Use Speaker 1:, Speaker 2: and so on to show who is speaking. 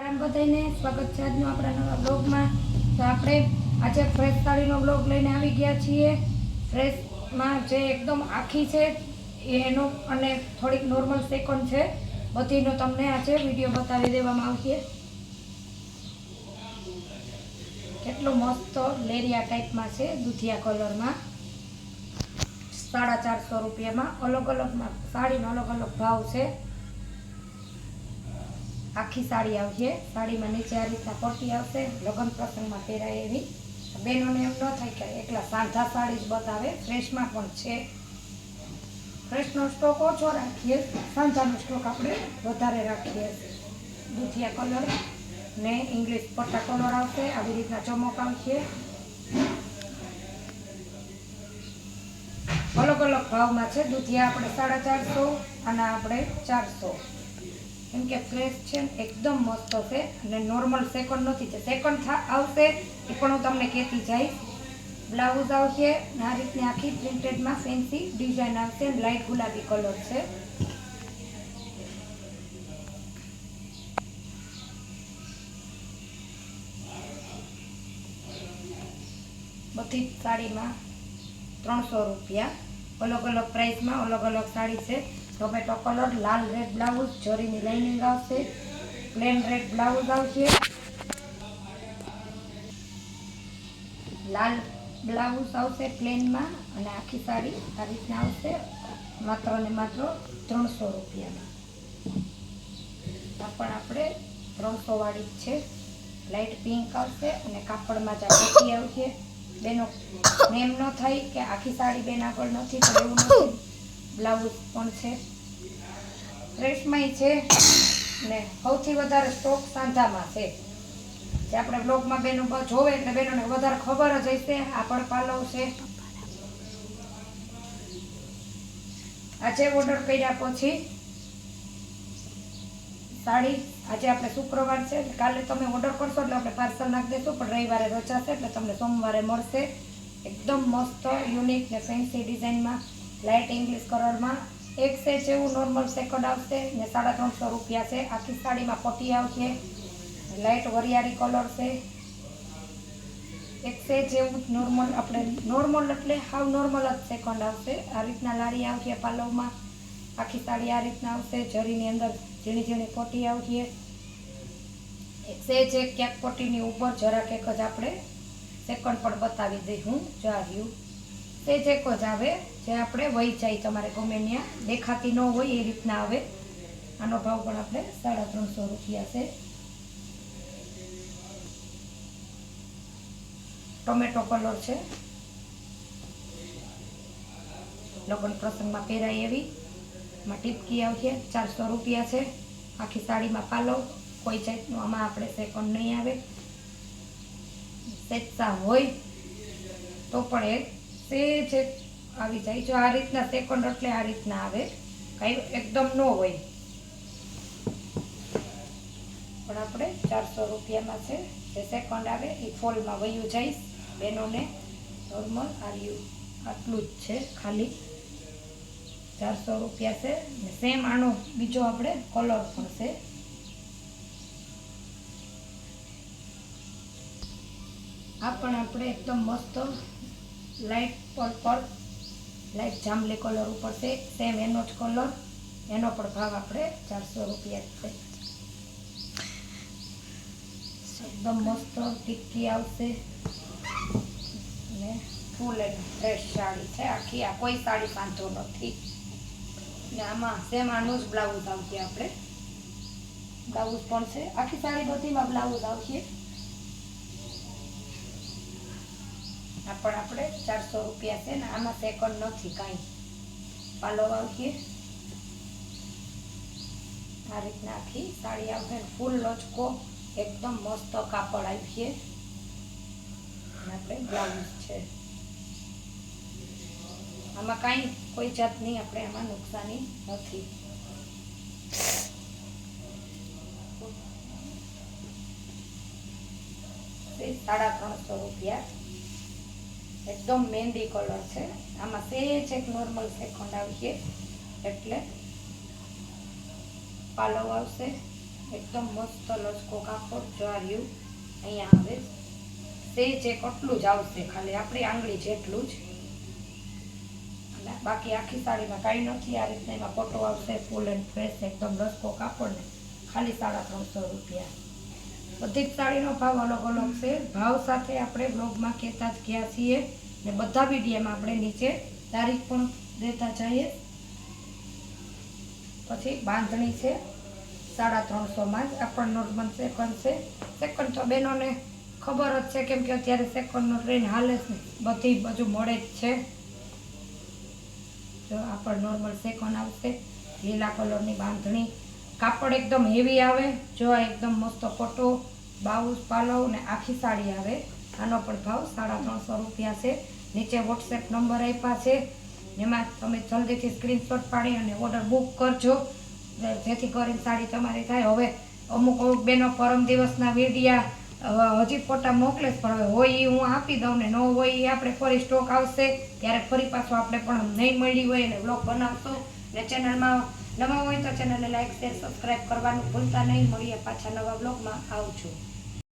Speaker 1: બધાને. સ્વાગત છે આજનો આપણા નવા બ્લોગમાં. તો આપણે આજે ફ્રેશ સાડીનો બ્લોગ લઈને આવી ગયા છીએ. ફ્રેશમાં જે એકદમ આખી છે, એનો અને થોડીક નોર્મલ સેકન્ડ છે. બધીનો તમને આજે વીડિયો બતાવી દેવામાં આવશે. કેટલો મસ્ત લેરિયા ટાઈપમાં છે, દૂધિયા કલરમાં સાડા ચારસો રૂપિયામાં અલગ અલગમાં સાડીનો અલગ અલગ ભાવ છે. આખી સાડી આવશે સાડીમાં નીચે આ રીતના પટ્ટી આવશે. લગ્ન પ્રસંગમાં પહેરાય એવી. બહેનોને એમ ન થાય કે એકલા સાંધા સાડી જ બતાવે. ફ્રેશમાં પણ છે. ફ્રેશનો સ્ટોક ઓછો રાખીએ. સાંધાનો સ્ટોક આપણે વધારે રાખીએ. દૂધિયા કલર ને ઇંગ્લિશ પટ્ટા કલર આવશે. આવી રીતના ચમક આવશે. અલગ અલગ ભાવમાં છે. દૂધિયા આપણે સાડા ચારસો અને આપણે ચારસો. કેમ કે ફ્રેશ છે એકદમ મસ્ત છે અને નોર્મલ સેકન્ડ નથી. છે સેકન્ડ આવશે એ પણ હું તમને કહેતી જઈશ. બ્લાઉઝ આવશે આ રીતની આખી પ્રિન્ટેડમાં ફેન્સી ડિઝાઇન આવશે લાઇટ ગુલાબી કલર છે. બધી સાડીમાં ત્રણસો રૂપિયા. અલગ અલગ પ્રાઇસમાં અલગ અલગ સાડી છે. ટોમેટો કલર લાલ રેડ બ્લાઉઝ જરીની લાઇનિંગ આવશે. પ્લેન રેડ બ્લાઉઝ આવશે. લાલ બ્લાઉઝ આવશે પ્લેનમાં અને આખી સાડી આ રીતના આવશે. માત્ર ને માત્ર ત્રણસો રૂપિયામાં. આ પણ આપણે ત્રણસો વાળી છે. લાઇટ પિંક આવશે અને કાપડમાં જ આ આવશે. બેનો નેમ ન થાય કે આખી સાડી બેન આગળ નથી તો એવું નથી. બ્લાઉઝ પણ છે. ડ્રેસમાંય છે ને સૌથી વધારે સ્ટોક સાંધામાં છે. જે આપણે બ્લોગમાં બેનો જોવે એટલે બેનોને વધારે ખબર જ હશે, આ પણ પાલવ છે આજે ઓર્ડર કર્યા પછી સાડી આજે આપણે શુક્રવાર છે કાલે તમે ઓર્ડર કરશો એટલે આપણે પાર્સલ નાખી દઈશું, પણ રવિવારે રજા એટલે તમને સોમવારે મળશે. એકદમ મસ્ત યુનિક ને ફેન્સી ડિઝાઇનમાં લાઇટ ઇંગ્લિશ કલરમાં એક સેટ જેવું નોર્મલ સેકન્ડ આવશે ને સાડા ત્રણસો રૂપિયા છે. આખી સાડીમાં પટ્ટી આવશે લાઇટ વરિયાળી કલર છે. એક સેટ જેવું નોર્મલ આપણે નોર્મલ એટલે હાવ નોર્મલ જ સેકન્ડ આવશે. આ રીતના લારી આવશે પાલવમાં. આખી સાડી આ રીતના આવશે. જરીની અંદર ઝીણી ઝીણી પોટી આવશે સેજ એક ક્યાંક પોટીની ઉપર જરાક એક જ આપણે સેકન્ડ પણ બતાવી દઈ હું જાર્યું સેજ એક જ આવે, જે આપણે વહી જાય તમારે ગમે ત્યાં, દેખાતી ન હોય એ રીતના આવે. આનો ભાવ પણ આપણે સાડા ત્રણસો રૂપિયા છે. ટોમેટો કલર છે. લગ્ન પ્રસંગમાં પહેરાય એવી. એમાં ટીપકી આવશે, ચારસો રૂપિયા છે. આખી સાડીમાં પાલો, કોઈ જાતનું આમાં આપણે સેકન્ડ નહીં આવે. સેચતા હોય તો પણ એ એક આવી જાય. જો આ રીતના સેકન્ડ એટલે આ રીતના આવે. કંઈ એકદમ ન હોય. પણ આપણે ચારસો રૂપિયામાં છે. જે સેકન્ડ આવે એ ફોલમાં વયું જઈશ. બહેનોને નોર્મલ આવ્યું આટલું જ છે ખાલી. ચારસો રૂપિયા છે. સેમ આનો બીજો આપણે કલર છે. આ પણ આપણે એકદમ મસ્ત લાઇટ પર્પલ લાઇટ જાંબલી કલર ઉપર છે. સેમ એનો જ કલર એનો પણ ભાવ આપણે ચારસો રૂપિયા છે. એકદમ મસ્ત ટીકી આવશે. અને ફૂલ એન્ડ ફ્રેશ સાડી છે. આખી આ કોઈ સાડી પાંચો નથી. ને આમાં સેમ આનું જ બ્લાઉઝ આવશે આપણે. બ્લાઉઝ પણ છે. આખી સાડી બધીમાં બ્લાઉઝ આવશે. આ પણ આપણે ચારસો રૂપિયા છે ને આમાં સેકન્ડ નથી કાંઈ. પાલો આવશે. આ રીતના આખી સાડી આવશે ફૂલ લચકો, એકદમ મસ્ત કાપડ આવશે. આપણે બ્લાઉઝ છે. આમાં કાંઈ કોઈ જાતની આપણે આમાં નુકસાની નથી. સાડા ત્રણસો રૂપિયા. એકદમ મહેંદી કલર છે. આમાં સેજ એક નોર્મલ સેકન્ડ આવશે. એટલે પાલવ આવશે. એકદમ મસ્ત લચકો કાપડ જો આ રહ્યું અહીંયા આવે. સેજ એક આટલું જ આવશે ખાલી. આપણી આંગળી જેટલું જ. બાકી આખી સાડીમાં કાંઈ નથી. આ રીતના એમાં ફોટો આવશે ફૂલ એન્ડ ફ્રેશ એકદમ રસકો કાપડને. ખાલી સાડા ત્રણસો રૂપિયા. બધી જ સાડીનો ભાવ અલગ અલગ છે. ભાવ સાથે આપણે બ્લોગમાં કહેતા જ ગયા છીએ ને બધા વિડીયામાં આપણે નીચે તારીખ પણ દેતા જઈએ. પછી બાંધણી છે. સાડા ત્રણસોમાં જ. પણ નોર્મલ સેકન્ડ છે. સેકન્ડ તો બહેનોને ખબર જ છે કેમ કે અત્યારે સેકન્ડનો ટ્રેન હાલે છે બધી બાજુ મળે જ છે. જો આ નોર્મલ સેકન્ડ આવશે, લીલા કલરની બાંધણી. કાપડ એકદમ હેવી આવે, જો આ એકદમ મસ્ત ફોટો બાઉસ પાલવ ને આખી સાડી આવે. આનો પણ ભાવ સાડા ત્રણસો રૂપિયા છે. નીચે વોટ્સએપ નંબર આપ્યા છે. એમાં તમે જલ્દીથી સ્ક્રીનશોટ પાડી અને ઓર્ડર બુક કરજો. જેથી કરીને સાડી તમારી થાય. હવે અમુક અમુક બેનો પરમ દિવસના વિડીયા હજી ફોટા મોકલે પણ હવે હોય એ હું આપી દઉં ને ન હોય એ આપણે ફરી સ્ટોક આવશે ત્યારે ફરી પાછો આપણે પણ નહીં મળી હોય અને બ્લોગ બનાવશો. ને ચેનલમાં નવા હોય તો ચેનલને લાઈક શેર સબસ્ક્રાઈબ કરવાનું ભૂલતા નહીં. મળીએ પાછા નવા બ્લોગમાં આવજો